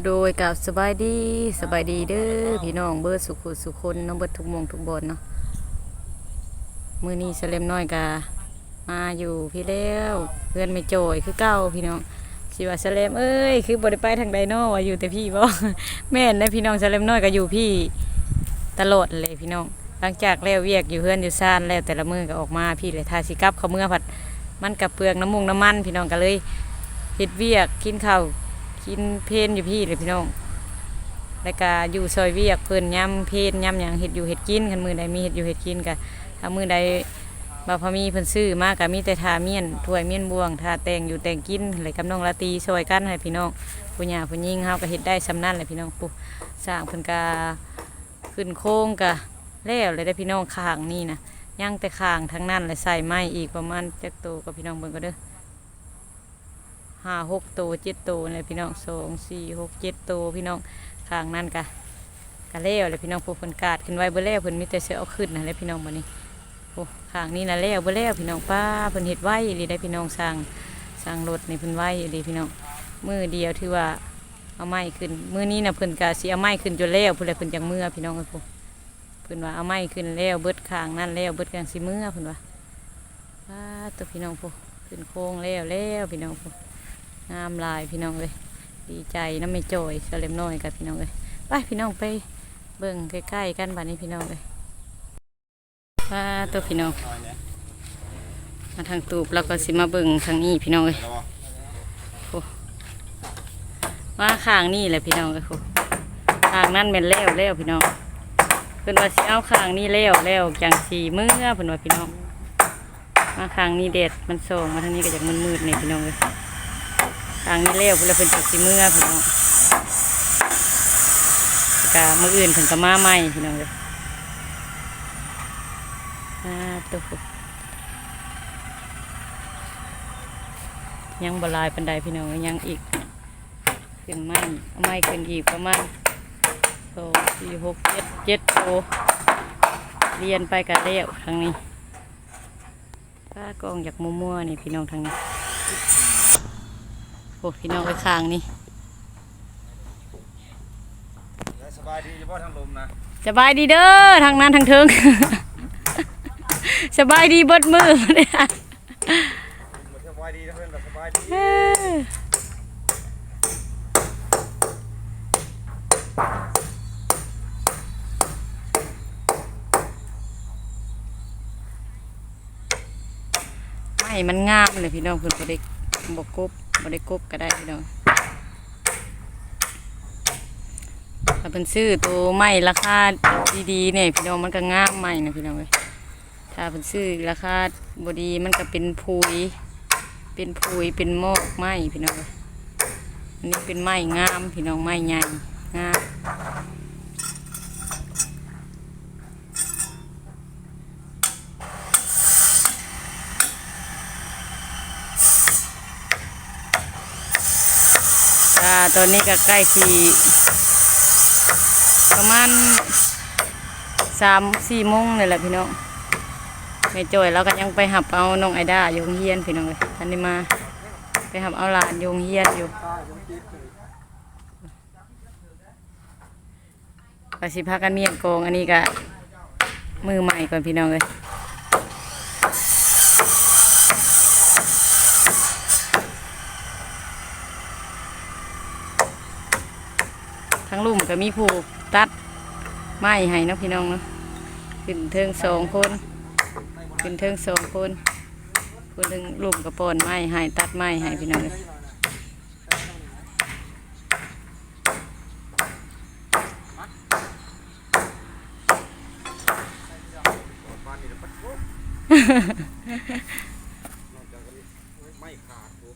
โดยกับสบายดีสบายดีเด้อพี่น้องเบิดสุขุสุคนน้องเบิดทุกมงทุกบอนเนาะมือนี้สเลมน้อยกามาอยู่พี่แล้วเพื่อนไม่โจยคือเก้าพี่น้องสิว่าสเลมเอ้ยคือบ่ได้ไปทางใดเนาะว่าอยู่แต่พี่บ่แม่นนะพี่น้องสเลมน้อยก็อยู่พี่ตลอดเลยพี่น้อง หลังจากแล้วเวียกอยู่เพื่อนอยู่ซ่านแล้วแต่ละมือก็ออกมาพี่เลยทาสิกับเขาเมื่อผัดมันกับเปลืองน้ำมุงน้ำมัน พี่น้องก็เลยเฮ็ดเวียกกินข้าว กินเพนอยู่พี่เลยพี่น้องแล้วก็อยู่ซอยเวียกเพิ่นย่ำเพนย่ำหยังเห็ดอยู่เห็ดกินคันมือใดมีเห็ดอยู่เห็ดกินก็ถ้ามือใดบ่พมีเพิ่นซื้อมาก็มีแต่ทาเมียนถ้วยเมียนบวงทาแตงอยู่แตงกินเลยกับน้องละตีซอยกันให้พี่น้องผู้หญิงผู้หญิงเฮาก็เฮ็ดได้สำนั่นเลยพี่น้องปุ๊สร้างเพิ่นก็ขึ้นโค้งก็แล้วเลยได้พี่น้องข้างนี่นะย่างแต่ข้างทั้งนั้นเลยใส่ไม้อีกประมาณจักโตวกับพี่น้องเบิ่งก็เด้อ ห้าหกตัวเจ็ดตัวเลยพี่น้องสองสี่หกเจ็ดตัวพี่น้องข้างนั่นกะกะเล้วเลยพี่น้องพวกเพิ่นกาดขึ้นไว้เบ่แล้วเพิ่นมีแต่เสือเอาขึ้นนะเลยพี่น้องบัดนี้โอ้ข้างนี้นะแล้วเบ่แล้วพี่น้องป้าเพิ่นเฮ็ดไว้อีหลีได้พี่น้องสร้างสร้างรถในเพิ่นไว้อีหลีพี่น้องมือเดียวถือว่าเอาไม้ขึ้นมือนี้นะเพิ่นกะสิเอาไม้ขึ้นจนแล้วเพิ่นเลยเพิ่นจังเมื่อพี่น้องเอ้ยพวกเพิ่นว่าเอาไม้ขึ้นแล้วเบิดข้างนั่นแล้วเบิดกลางสิมือเพิ่นว่าป้าตัวพี่น้องพวกขึ้นโค้งแล้วแล้วพี่น้องพวก งามลายพี่น้องเลยดีใจน้ำไม่จอยเสลมน้อยกับพี่น้องเลยไปพี่น้องไปเบิ่งใกล้ๆกันบัดนี้พี่น้องเลยว่าตัวพี่น้องมาทางตูบแล้วก็สิมาเบิ่งทางนี้พี่น้องเลยโอ้ว่าข้างนี่แหละพี่น้องเลยข้างนั่นเป็นแล้วแล้วพี่น้องเพิ่นว่าสิเอาข้างนี้แล้วแล้วจังสีเมื่อเพิ่นว่าพี่น้องมาข้างนี้เด็ดมันส่งมาทางนี้ก็จากมืดๆเนี่ยพี่น้องเลย ทางนี้เลี้ยวเพื่อเพิ่นจากสิเมื่อพี่น้องกะมืออื่นเพิ่นก็มาใหม่พี่น้องเลยอ่าตัวฟุยังบลายปันไดพี่น้องยังอีกขึ้นไม้เอาไม้ขึ้นอีกประมาณสองสี่หกเจ็ดเจ็ดโตเรียนไปกันเลี้ยวทางนี้ป้ากองจากมัวๆนี่พี่น้องทางนี้ โอ้พี่น้องไปข้างนี่สบายดีเฉพาะทางลมนะสบายดีเด้อทางนั้นทางเทิง สบายดีเบิดมือเนี่ยสบายดีนะเพื่อนสบายดีเออไม่มันงามเลยพี่น้องเพิ่นบ่ได้บ่กบ บ่ได้กบก็ได้พี่น้องถ้าเป็นซื้อตัวไม้ราคาดีๆเนี่ยพี่น้องมันก็งามใหม่นะพี่น้องเลยถ้าเป็นซื้อราคาบดีมันก็เป็นพุยเป็นพุยเป็นมอกไม้พี่น้องเลยอันนี้เป็นไม้งามพี่น้องไม้ใหญ่งาม ตอนนี้ก็ใกล้สี่ประมาณสามสี่โมงเลยแหละพี่น้องแม่จอยเราก็ยังไปหับเอาน้องไอด้าอยู่โรงเฮียนพี่น้องเลยทันนี้มาไปหับเอาหลานอยู่โรงเฮียนอยู่ก็สิพากันเมียนโกงอันนี้ก็มือใหม่ก่อนพี่น้องเลย ทั้งลุ่มก็มีผูกตัดไม้ให้นะพี่น้องเนาะขึ้นเทิงสองคนขึ้นเทิงสองคนคนหนึ่งลุ่มกระปอนไม้ให้ตัดไม้ให้พี่น้องเลย บ้านนี่ปัดโอ้นอกจากนี้ไม่ขาดกู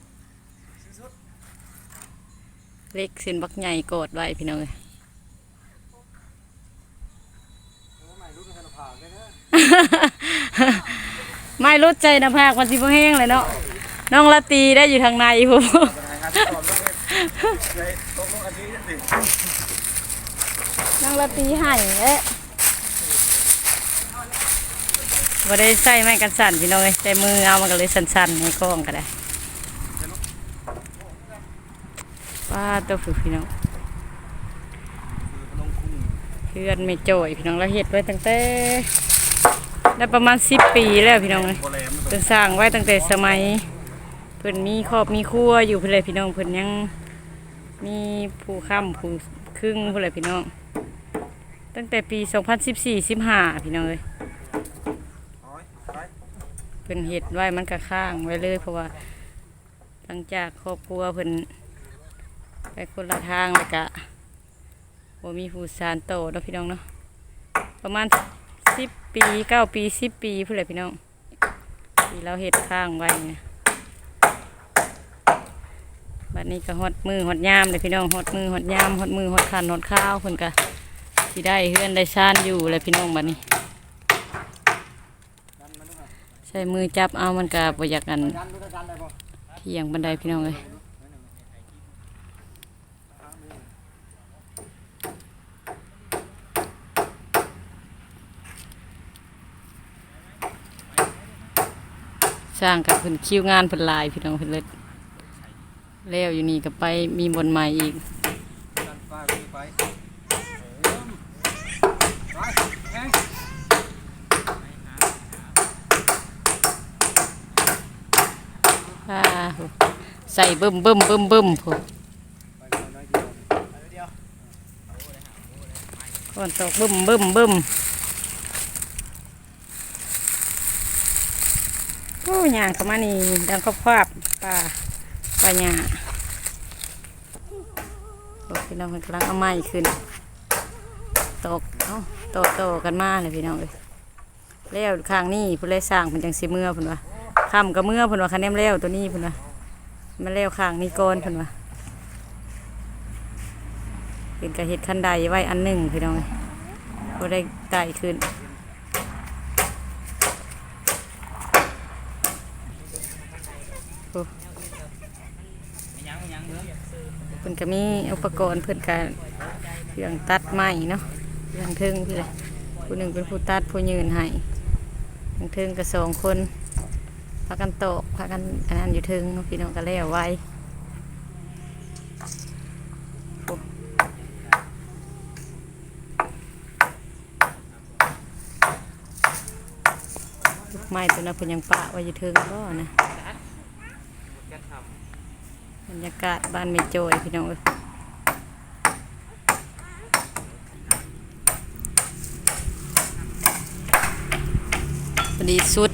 เล็กสินบักใหญ่กอดไว้พี่น้องเลยไม่รู้กันผ่าเลยนะไม่รู้ใจนะภาคมันสิบ่แห้งเลยเนาะน้องละตีได้อยู่ทางในผมครับตอบเลยตกลงอันนี้สิน้องละตีให้เอ๊ะบ่ได้ใส่ไม้กันสั่นพี่น้องเลยแต่มือเอามันก็เลยสั่นๆในกล้องก็ได้ ป้าตัวฝึกพี่น้องเพื่อนไม่จ่อยพี่น้องเราเฮ็ดไว้ตั้งแต่ได้ประมาณสิบปีแล้วพี่น้องเลยเพิ่นสร้างไว้ตั้งแต่สมัยเพิ่นมีครอบมีครัวอยู่เพิ่นเลยพี่น้องเพิ่นยังมีผู้ค้ำผู้ครึ่งเพิ่นเลยพี่น้อง ตั้งแต่ปี 2014 15พี่น้องเลยโอ้ยไปเพิ่นเฮ็ดไว้มันก็ค้างไว้เลยเพราะว่าหลังจากครอบครัวเพิ่น ไปคนละทางแล้วก็บ่มีผู้สานโตเนาะพี่น้องเนาะประมาณ10ปี9ปี10ปีเพุ่นพี่น้องที่เราเฮ็ดค้างไว้เนี่ยบัดนี้ก็ฮอดมือฮอดยามเลยพี่น้องฮอดมือฮอดยามฮอดมือฮอดคันฮอดข้าวเพิ่นก็สิได้เฮือนได้ซ่านอยู่เลยพี่น้องบัดนี้ ใช้มือจับเอามันก็บ่อยากกันดันดูดันได้ป่ยงบันไดพี่น้องเลย สร้างกับเพิ่นคิวงานเพิ่นลายพี่น้องเพิ่นเลยแล้วอยู่นี่ก็ไปมีบนใหม่อีกใส่เบิ่มเบิ่มเบิ่มเบิ่มพูไปน้อนตกเบิ่มเบิ่มเบิ่ม โอ้ยางเข้ามานี่ดังครอบครอบป่าป่าหญ้าโอ้พี่น้องเพิ่นกำลังเอาไม้ขึ้นตกเอ้าโตโตกันมาเลยพี่น้องเอ้ยแล้วข้างนี้พิ่นเลยสร้างเพิ่นจังสิเมื่อพิ่นว่าค่ำก็เมื่อพิ่นว่าคันแนมแล้วตัวนี้พิ่นว่ามันแล้ยวข้างนี้ก่อนพิ่นว่าเป็นกระเฮ็ดคันใดไว้อันหนึ่งพี่น้องเอ้ยบ่ได้ไต่ขึ้นโอ้เพิ่นก็มีอุปกรณ์เพิ่นก็เครื่องตัดไม้เนาะเครื่องเทิงพี่เลยผู้หนึ่งเป็นผู้ตัดผู้ยืนให้เครื่องเทิงก็สองคนพากันโตกพากันอันนั้นอยู่เทิงพี่น้องก็แล้วไว้โอ้ลูกไม้ตัวนั้นเพิ่นยังปะไว้อยู่เทิงก็นะ บรรยากาศบ้านเมโจยพี่น้องเอ้ยพอดีสุด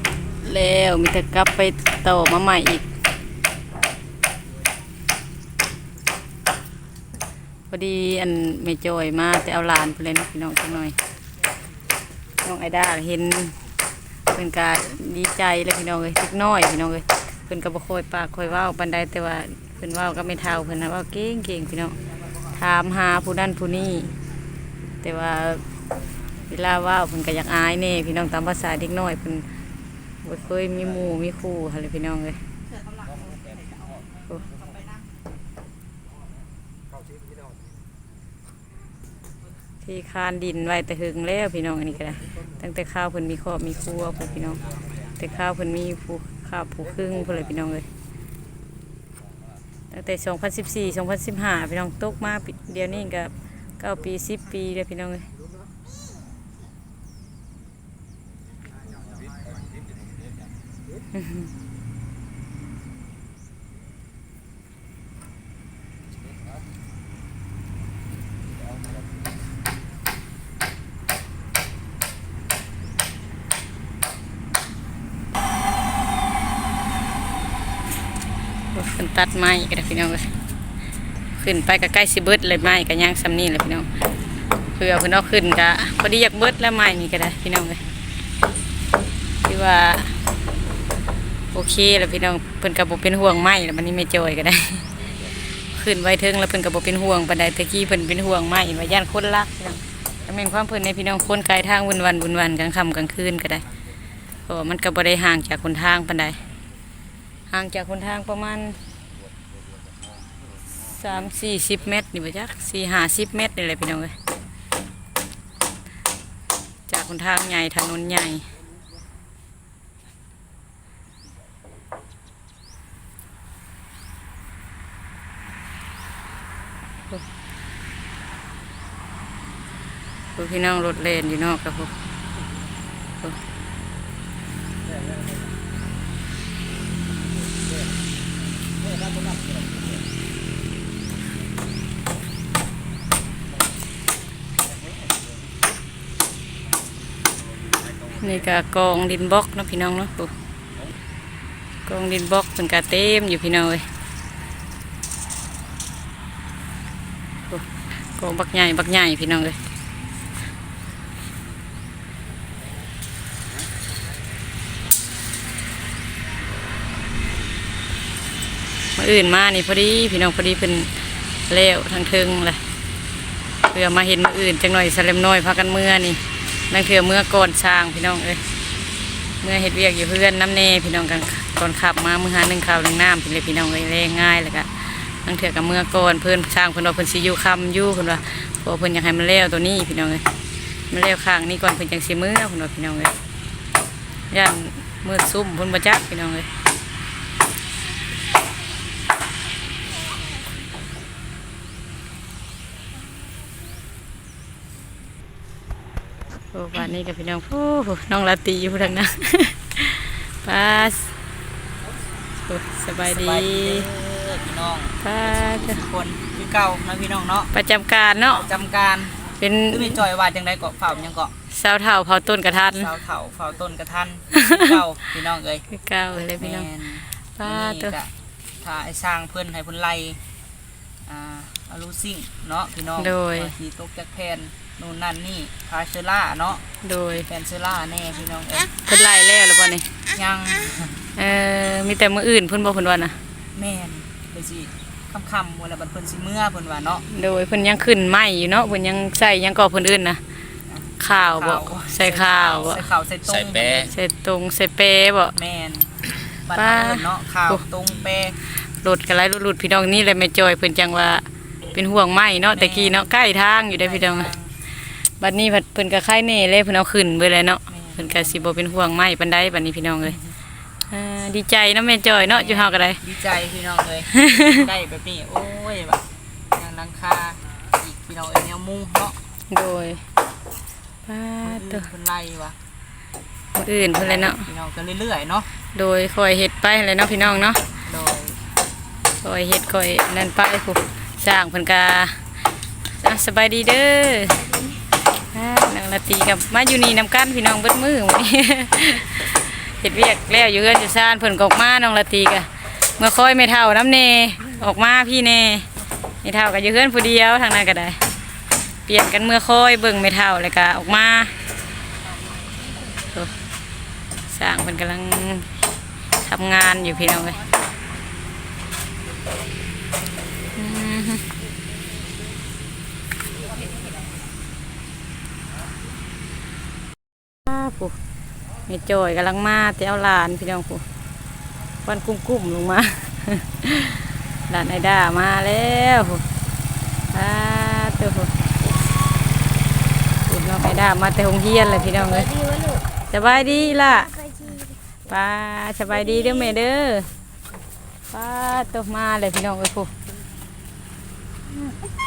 แล้วมีแต่กลับไปต่อมาใหม่อีกพอดีอันไม่จอยมาแต่เอาหลานไปเลยนะพี่น้องจังหน่อยน้องไอดาเห็นเพิ่นก็ดีใจเลยพี่น้องเลยเล็กน้อยพี่น้องเลยเพิ่นก็บ่ค่อยปากค่อยว้าปานใดแต่ว่า พิ่นเว้าก็ไม่เท่าเพิ่นนะเว่าเก่งเก่งพี่น้องถามหาผู้นั้นผู้นี้แต่ว่าเวลาว่าเพิ่นก็อยากอายแน่พี่น้องตามภาษาเด็กน้อยเพิ่นบ่เคยมีหมู่มีครูหั่นแหละพี่น้องเอ้ยที่คานดินไว้แต่หึงแล้วพี่น้องอันนี้ก็ได้ตั้งแต่ข้าวเพิ่นมีครอบมีครัวพุ่นพี่น้อง แต่ข้าวเพิ่นมีผู้ข้าวผู้ครึ่งพุ่นเลยพี่น้องเอ้ย ตั้งแต่ 2014 2015 พี่น้องตกมาเดี๋ยวนี้ก็เก้าปี 10 ปีแล้วพี่น้องเอ้ยขึ้น ตัดไม้ก็ได้พี่น้องขึ้นไปก็ใกล้สิเบิดเลยไม้ก็ย่างซ้ำนี่เลยพี่น้องเพื่อพิ่นเอาขึ้นก็พอดีอยากเบิดแล้วไม้นี่ก็ได้พี่น้องเลยที่ว่าโอเคแล้วพี่น้องเพิ่นก็บ่เป็นห่วงไม้แล้วมันนี้ไม่จอยก็ได้ ขึ้นไว้เทิงแล้วเพิ่นก็บ่เป็นห่วงปานใดตะกี้เพิ่นเป็นห่วงไม้ว่าย่านคนรักพี่น้องแต่แม่นความเพิ่นในพี่น้องคนไกลทางวุ่นวันวุ่นวันกลางค่ำกลางคืนก็ได้เพราะมันก็บ่ได้ห่างจากคนทางปานใดห่างจากคนทางประมาณ สามสี่สิบเมตรนี่บ่จักสี่ห้าสิบเมตรนี่แหละพี่น้องเอ้ยจากคนทางใหญ่ถนนใหญ่พี่น้องรถเลนอยู่นอกครับผม นี่ก็กองดินบล็อกเนาะพี่น้องเนาะปุ๊กองดินบล็อกเป็นกาเต็มอยู่พี่น้องเลยกองบักใหญ่บักใหญ่พี่น้องเลยมาอื่นมานี่พอดีพี่น้องพอดีเป็นเล้วทางเทิงเลยเพื่อมาเห็นมาอื่นจังหน่อยสลมน้อยพากันเมื่อนี่ นั่นคือเมื่อก่อนช้างพี่น้องเอ้ยเมื่อเห็ดเวียกอยู่เพื่อนน้ำเน่พี่น้องกันก่อนขับมาเมื่อหาหนึ่งข่าวหนึ่งน้ำพี่เลยพี่น้องเลยแรงง่ายเลยก็ตั้งเถื่อกับเมื่อก่อนเพื่อนช้างเพื่อนว่าเพื่อนซีอยู่คำยู่เพื่อนว่าพอเพื่อนอยากให้มันเลี้ยวตัวนี้พี่น้องเลยมันเลี้ยวข้างนี้ก่อนเพื่อนยังสิมือเพื่อนว่าพี่น้องเลยย่านมือซุ่มเพื่อนประจักพี่น้องเลย โอ้บ้านนี้กับพี่น้องฟู้น้องลาตรีอยู่ทางนั้นปัสโอ้สบายดีพี่น้องปัสทุกคนคือเก่านะพี่น้องเนาะประจำการเนาะจำการเป็นคือมีจอยว่าจังไดเกาะเฝ้ายังเกาะสาวเท่าเผาต้นกระทันเฝ้าเถาเฝ้าต้นกระทันคือเก่าพี่น้องเอ้ยคือเก้าเลยพี่น้องแม่นป้านี่ตัวก็ถ้าไอ้สร้างเพิ่นให้เพิ่นไล่อ่าอารูซิ่งเนาะพี่น้องว่าสิตกจากแผ่น นู่นนั่นนี่พาเชอร่าเนาะโดยแผ่นเชอร่าแน่พี่น้องเอ้ยเพิ่นไล่แล้วหรือเปล่านี่ยังเออมีแต่มืออื่นเพิ่นบอกเพิ่นว่านะแม่นเดี๋ยวสิค่ำๆมื้อละบัดเพิ่นสิเมื่อเพิ่นว่าเนาะโดยเพิ่นยังขึ้นไหมอยู่เนาะเพิ่นยังใส่ยังก่อเพิ่นอื่นนะข้าวบ่ใส่ข้าวบ่ใส่ข้าวใส่ต้มใส่แป้ใส่ตรงใส่เปบ่แมนบัดป้านั้นเนาะข้าวตรงเปรถกันไรรถหลุดพี่น้องนี่แหละแม่จอยเพิ่นจังว่าเป็นห่วงไหมเนาะแต่กี้เนาะใกล้ทางอยู่ได้อพี่น้อง บัดนี้เพิ่นเพิ่นก็ค่ายแน่เลยเพิ่นเอาขึ้นเบิดเลยเนาะเพิ่นก็สิบ่เป็นห่วงไหมปานใดบัดนี้พี่น้องเอ้ยเอ่อดีใจเนาะแม่จอยเนาะอยู่เฮาก็ได้ดีใจพี่น้องเลย ได้แบบนี้โอ้ยแบบยังรังคาอีกพี่น้องเอ้ยแนวมุงเนาะโดยป้าคนตัอื่วนคนไล่วะคนอื่นเพิ่นเลยเนาะพี่น้องกันเรื่อยๆเนาะโดยคอยเฮ็ดไปเลยเนาะพี่น้องเนาะโดยคอยเฮ็ดคอยนั่นไปผู้สร้างเพิ่นก็อะสบายดีเด้อ อ่านางละตีกับมาอยู่นี่นํกันพี่น้องเบิดมือมื้อนเฮ็ดเวียกแล้วอยู่เฮือนอยู่ซ่านเพิ่นกออกมาน้องละตีก็เมื่อค่อยไม่เท่าน้ำเนออกมาพี่เนไม่เท่าก็อยู่เฮือนผู้เดียวทางนั้นก็ได้ เปลี่ยนกันเมื่อค่อยเบิ่งไม่เท่าเลยก็ออกมาสร้างเพิ่นกำลังทำงานอยู่พี่น้องเลยอืมฮึอ้า ผู้ไม่จอยกำลังมาแต่เอาหลานพี่น้องผู้วันกุ้มกุ้มๆลงมาหลานไอด้ามาแล้วผู้อ้าตัวผู้คุณน้องไอด้ามาแต่หงเฮียนเลยพี่น้องเลยสบายดีล่ะป้าสบายดีเด้อแม่เด้อป้าตัวมาเลยพี่น้องเอ้ยผู้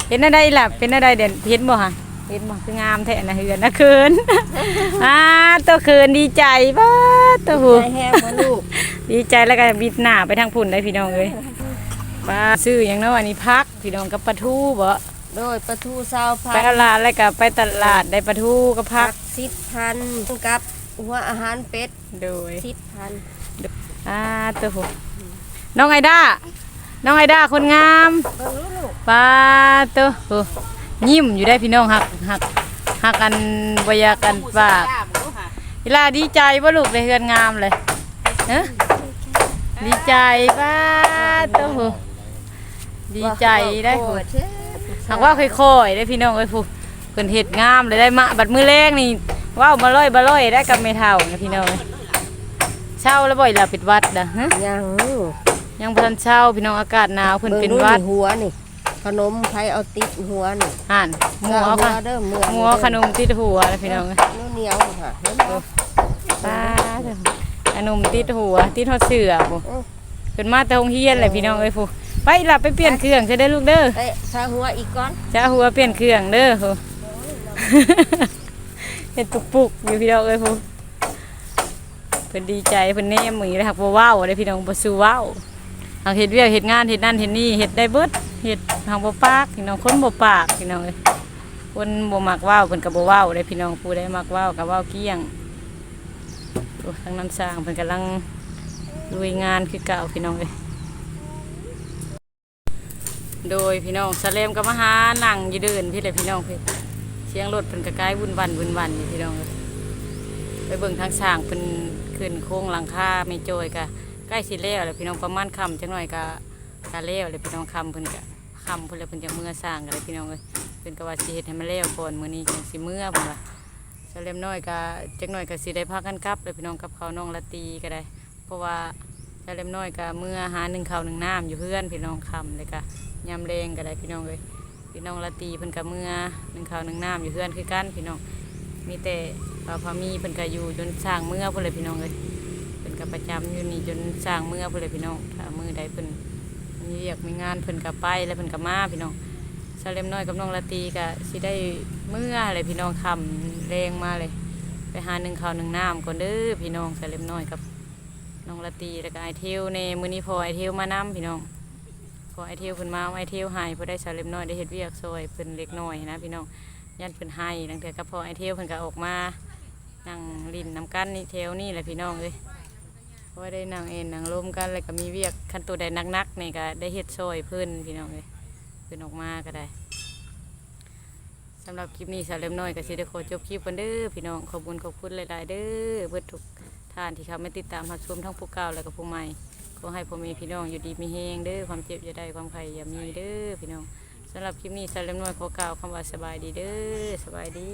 เห็นอะไรล่ะเป็นอะไรเด่นเห็นบ่ฮะ เห็นบ่คืองามแท้นะเฮือนนะเคินอ่าตัวเคินดีใจป้าตัวหูแห้งมาลูกดีใจแล้วก็บิดหน้าไปทางพุ่นเลยพี่น้องเอ้ยป้าซื้ออย่างเน้ออันนี้พักพี่น้องกับปลาทูบ่โดยปลาทูซาวพัไปนตลาดแล้วก็ไปตลาดได้ปลาทูกับพัผักกสิบพันกับหัวอาหารเป็ดโดยสิบพันอ่าตัวหูน้องไอด้าน้องไอด้าคนงามเบิ่งลูกป้าตัวหู ยิ้มอยู่ได้พี่น้องหักหักหักกันบอยากกันปากจ้ามึงรู้ค่ะเวลาดีใจว่าลูกในเฮือนงามเลยเอ้อดีใจป้าตัวหูดีใจได้โอ้หูเช่หากว่าค่อยๆได้พี่น้องเอ้ยผู้เพิ่นเฮ็ดงามเลยได้มาบัดมือแรกนี่ว้าวมาลอยมาลอยได้กับเมเท่านะพี่น้องเอ้ยเช้าแล้วบ่อยล่ะปิดวัดเด้อฮะยังยังบ่ทันเช้าพี่น้องอากาศหนาวเพิ่นเป็นบิ่งหวัดหัวนี่ ขนมไผเอาติดหัวนี่ห่านหมูเอาหัค่ะวเด้อเมือหมูเอาขนมติดหัวแล้วพี่น้องเอ้ยเหนียวๆค่ะเห็นบ่ป้าเด้อขนมติดหัว ติดฮอดเสื้อผู้อื้อเพิ่นมาแต่โรงเรียนเลยพี่น้องเอ้ยผู้ไปล่ะไปเปลี่ยนเครื่องจะได้อลูกเด้อ เตะซาหัวอีกก่อนจ้าหัวเปลี่ยนเครื่องเด้อผู้เฮ็ดปุกๆอยู่พี่น้องเอ้ยพูเพิ่นดีใจเพิ่นแนมมือเลยครับบ่เว้าเด้พี่น้องบ่สู้เว้าทางเฮ็ดเวียกเฮ็ดงานเฮ็ดนั่นเฮ็ดนี่เฮ็ดได้เบิด เฮ็ดทางบ่ปากพี่น้องคนบ่ปากพี่น้องเอ้ยคนบ่มักว้าวเพิ่นก็บ่เว้าเด้พี่น้องผู้ใดมักว้าวก็เว้าวเกี้ยงโอ้ทางน้ำสร้างเพิ่นกำลังลุยงานคือเก่าพี่น้องเอ้ยโดยพี่น้องสเลมก็มาหานั่งยู่เดินพี่เลยพี่น้องเพิ่นเสียงรถเป็นกระไกายวุ่นวันวุ่นวันอยู่พี่น้องเอ้ยไปเบิ่งทางสร้างเป็นขึ้นโค้งหลังคาไม่โจยกะใกล้สิแล้วเลยพี่น้องประมาณคำจังหน่อยกะกะแล้วเลยพี่น้องคำเพิ่นกะ คำเพิ่นเลยเพิ่นจะเมื่อสร้างกันเลยพี่น้องเลยเพิ่นก็ว่าสิเฮ็ดให้มันแล้วก่อนมื้อนี้จังสิเมื่อเพิ่นว่าเสยเล็มน้อยกะจักหน่อยกะสิได้พักกันกลับเลยพี่น้องกับเขาน้องละตีก็ได้ เพราะว่าเสยเล็มน้อยกะเมื่อหาหนึ่งข้าวหนึ่งน้ำอยู่เพื่อนพี่น้องคำเลยกะยำแรงก็ได้พี่น้องเลยพี่น้องละตีเพิ่นกับเมื่อหนึ่งข้าวหนึ่งน้ำอยู่เพื่อนคือกันพี่น้องมีแต่พาพามีเพิ่นก็อยู่จนสร้างเมื่อพุ่นเลยพี่น้องเลยเพิ่นก็ประจำอยู่นี่จนสร้างเมื่อพุ่นเลยพี่น้องถ้ามือใดเพิ่น มีเรียกมีงานเพิ่นก็ไปแล้วเพิ่นก็มาพี่น้องซาเลมน้อยกับน้องละตีก็สิได้เมื่อเลยพี่น้องคำแรงมาเลย ไปหาหนึ่งข้าวหนึ่งน้ำก่อนเด้อพี่น้องซาเลมน้อยกับน้องละตีแล้วก็ไอเทวในมือนี้พอไอเทวมานํพี่น้องพอไอเทียวเพิ่นมาไอเทียวหายเพื่อได้สาเลมน้อยได้เฮ็ดเวียกซอยเพิ่นเล็กน้อยนะพี่น้องยันเพิ่นให้ตั้งแต่ก็พอไอเทียวเพิ่นก็ออกมานั่งลินน้ำกันนี่เทวนี่แหละพี่น้องเอ้ย ว่าได้นั่งเอ็นนั่งลมกันแล้วก็มีเวียกขั้นตัวใดนักๆนี่ก็ได้เฮ็ดซอยเพิ่นพี่น้องเอ้ยเพิ่นออกมาก็ได้สำหรับคลิปนี้สาเล็มน้อยก็สิได้ขอจบคลิปกันเด้อพี่น้องขอบคุณขอบคุณหลายๆเด้อเบิดทุกท่านที่เขาไมาติดตามรับชมทั้งผู้เก่าและก็ผู้ใหม่ขอให้พ่อแม่พี่น้องอยู่ดีมีแฮงเด้อความเจ็บอย่าได้ความไข่อย่ามีเด้อพี่น้องสำหรับคลิปนี้สาเล็มน้อยขอกล่าวคำว่าสบายดีเด้อสบายดี